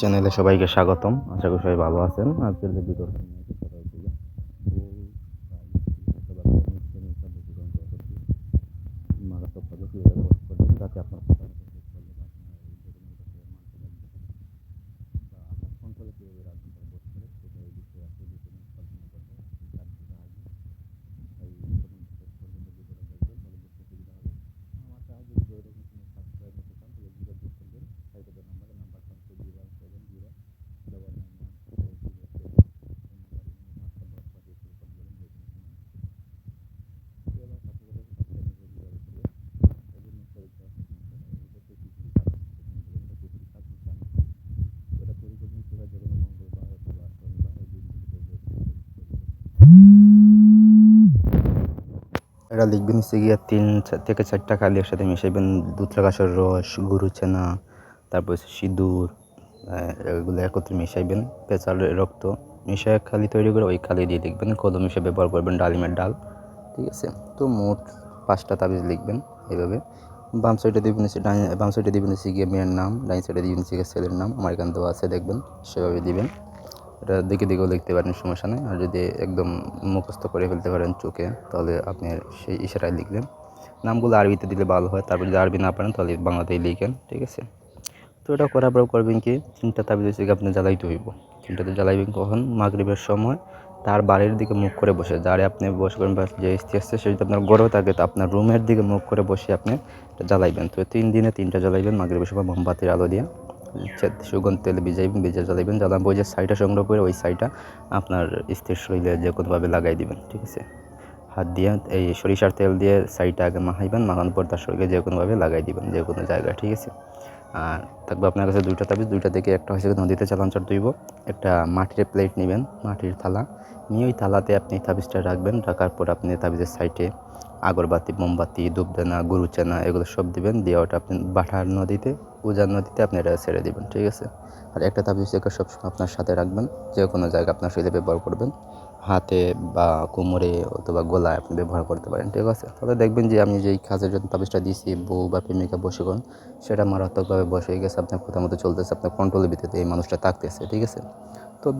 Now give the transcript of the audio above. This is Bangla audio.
চ্যানেলে সবাইকে স্বাগতম। আশা করি সবাই ভালো আছেন। আজকের যে প্রায়, মারাত্মকভাবে কীভাবে যাতে আপনার কথা মতো শেষ করলে বা আপনার এই যে কোনো বিষয়ে মানতে লাগবে বা আপনার কন্ট্রোলে কীভাবে রাখবেন তারা পোস্ট করে সেটা এই বিষয়ে আছে যে কোনো সাবধান করবে তার দিকে আসবে তাই প্রথম শেষ পর্যন্ত ভিডিওটা দেখবেন তাহলে বুঝতে সুবিধা হবে আমার সাহায্যে যদি এরকম কোনো সাবস্ক্রাইব হতে চান তাহলে যোগাযোগ করবেন সাইটের নাম্বারে নাম্বার পাঁচশো zero seven zero double nine one four zero seven WhatsApp পাঠিয়ে শুরু করতে পারেন যে কোনো সময় এবার সাথে সাথে সাবস্ক্রাইব কীভাবে করবে এই জন্য পরীক্ষা এটাতে কী কী কাজ এটা কী কী কাজ করতে আমি এটা তৈরি করবেন সেটা যে কোনো মঙ্গলবার অথবা শনিবার এই দিনগুলিতে এটা লিখবেন হচ্ছে গিয়ে তিন থেকে চারটা খালি একসাথে মিশাইবেন দুধরা গাছের রস গরু চেনা, তারপর হচ্ছে সিঁদুর এগুলো একত্রে মিশাইবেন পেঁচার রক্ত মিশিয়ে খালি তৈরি করে ওই খালি দিয়ে লিখবেন কদম হিসেবে ব্যবহার করবেন ডালিমের ডাল, ঠিক আছে? তো মোট পাঁচটা তাবিজ লিখবেন এইভাবে বাম সাইডে দিবেন বাম সাইডে দিবেন হচ্ছে গিয়ে মেয়ের নাম, ডাইন সাইডে দিবেন হচ্ছে ছেলের নাম, আমার এখান দেওয়া আছে, দেখবেন সেভাবে দিবেন। এটা দিকে দিকেও লিখতে পারেন, সমস্যা নেই। আর যদি একদম মুখস্থ করে ফেলতে পারেন চোখে, তাহলে আপনি সেই ইশারায় লিখলেন নামগুলো আরবিতে দিলে ভালো হয়, তারপর যদি আরবি না পারেন, তাহলে বাংলাতেই লিখেন, ঠিক আছে? তো এটা করার পর করবেন কি, তিনটা তাবিজ হচ্ছে কি আপনি জ্বালাইতে হইব। তিনটাতে জ্বালাইবেন কখন? মাগরিবের সময়। তার বাড়ির দিকে মুখ করে বসে, যারে আপনি বসে করবেন বা যে স্ত্রী আসছে সে যদি আপনার গড়েও থাকে, তো আপনার রুমের দিকে মুখ করে বসে আপনি জ্বালাইবেন। তো তিন দিনে তিনটা জ্বালাইবেন, মাগরিবের সময় মোমবাতির আলো দিয়ে। সুগন্ধ, তেলে ভিজাইবেন ভিজে জ্বালাইবেন। জ্বালান ওই যে সাইডটা সংগ্রহ করে ওই সাইডটা আপনার স্ত্রীর শরীরে যে কোনোভাবে লাগাই দিবেন, ঠিক আছে? হাত দিয়ে, এই সরিষার তেল দিয়ে সাইডটা আগে মাখাইবেন, মাখানোর পর তার শরীরে যে কোনোভাবে লাগাই দিবেন, যে কোনো জায়গায়, ঠিক আছে? আর থাকবে আপনার কাছে দুইটা তাবিজ, দুইটা থেকে একটা হচ্ছে নদীতে চালানচর দুইব একটা মাটির প্লেট নেবেন, মাটির থালা। নিয়ে ওই থালাতে আপনি তাবিজটা রাখবেন, রাখার পর আপনি তাবিজের সাইডে আগরবাতি, মোমবাতি, ধূপদানা গরু চানা এগুলো সব দিবেন, দিয়ে ওটা আপনি বাঠার নদীতে, উজান নদীতে আপনি এটা ছেড়ে দিবেন, ঠিক আছে? আর একটা তাবিজ থেকে সবসময় আপনার সাথে রাখবেন, যে কোনো জায়গায় আপনার শরীরে ব্যবহার করবেন, হাতে বা কোমরে অথবা গলায় আপনি ব্যবহার করতে পারেন, ঠিক আছে? তাহলে দেখবেন যে আমি যেই কাজের জন্য তাবিজটা দিয়েছি, বউ বা প্রেমিকা, বসেগণ, সেটা মারাত্মকভাবে বসে গেছে, আপনার কথা মতো চলতেছে, আপনার কন্ট্রোলের ভিত্তিতে এই মানুষটা থাকতেছে, ঠিক আছে? তো